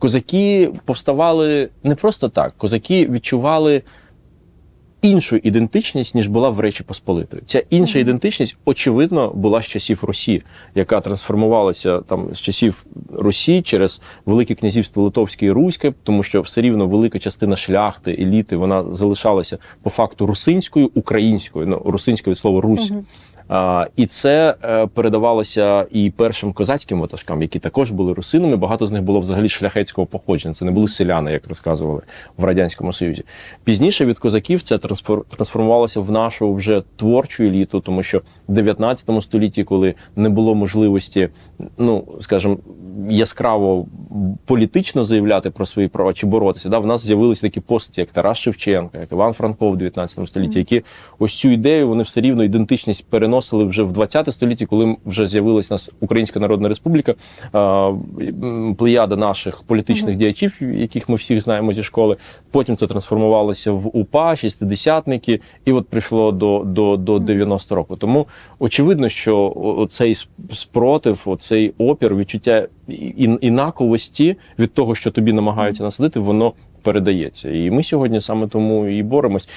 Козаки повставали не просто так. Козаки відчували іншу ідентичність, ніж була в Речі Посполитої. Ця інша ідентичність, очевидно, була з часів Русі, яка трансформувалася там з часів Русі через Велике князівство Литовське і Руське, тому що все рівно велика частина шляхти, еліти, вона залишалася по факту русинською, українською, ну русинською від слова Русь. А, і це е, передавалося і першим козацьким ватажкам, які також були русинами. Багато з них було взагалі шляхетського походження. Це не були селяни, як розказували в радянському союзі. Пізніше від козаків це трансфор- трансформувалося в нашу вже творчу еліту, тому що в 19 столітті, коли не було можливості, ну скажімо, яскраво політично заявляти про свої права чи боротися, да, в нас з'явилися такі постаті, як Тарас Шевченко, як Іван Франко в 19 столітті, які ось цю ідею вони все рівно ідентичність переносили вже в 20 столітті, коли вже з'явилась нас Українська Народна Республіка, плеяда наших політичних діячів, яких ми всіх знаємо зі школи. Потім це трансформувалося в УПА, шістидесятники, і от прийшло до, до, до 90 року. Тому очевидно, що сп- спротив, оцей опір, відчуття ін- інаковості від того, що тобі намагаються насадити, воно передається. І ми сьогодні саме тому і боремось.